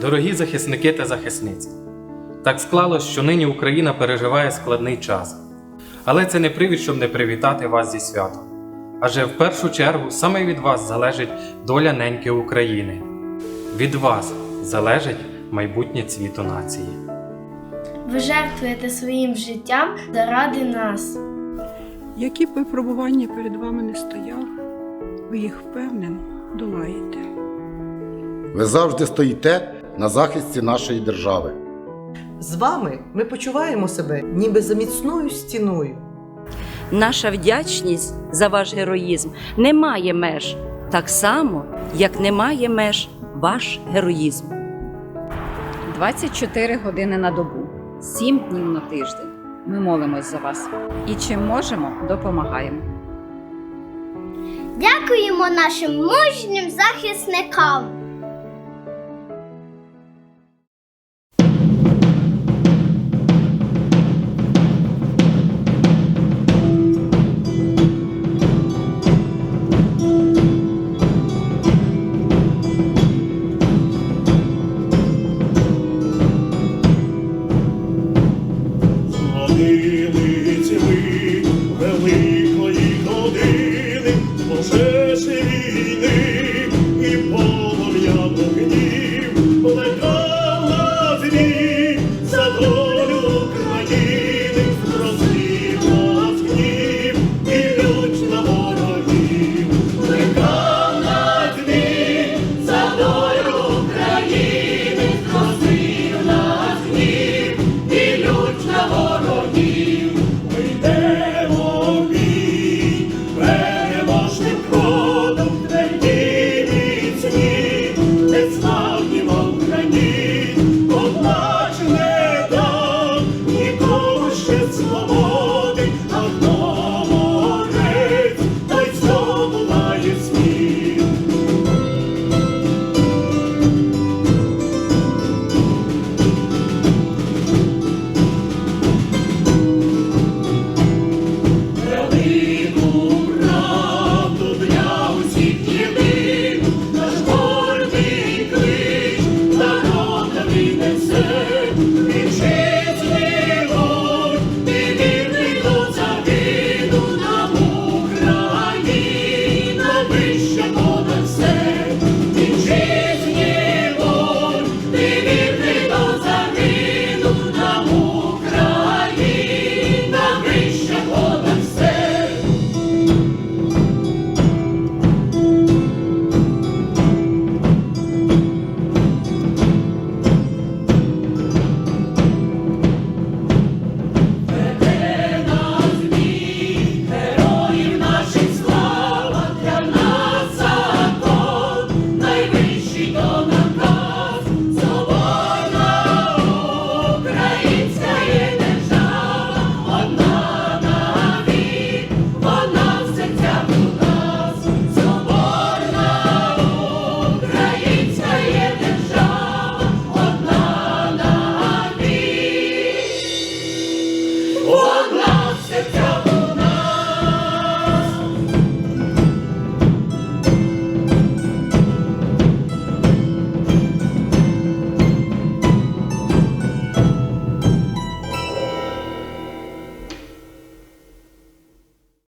Дорогі захисники та захисниці, так склалось, що нині Україна переживає складний час. Але це не привід, щоб не привітати вас зі святом. Адже в першу чергу саме від вас залежить доля неньки України. Від вас залежить майбутнє цвіту нації. Ви жертвуєте своїм життям заради нас. Які б випробування перед вами не стояли, ви їх впевнено долаєте. Ви завжди стоїте на захисті нашої держави. З вами ми почуваємо себе ніби за міцною стіною. Наша вдячність за ваш героїзм не має меж, так само, як немає меж ваш героїзм. 24 години на добу, 7 днів на тиждень. Ми молимось за вас і чим можемо, допомагаємо. Дякуємо нашим мужнім захисникам.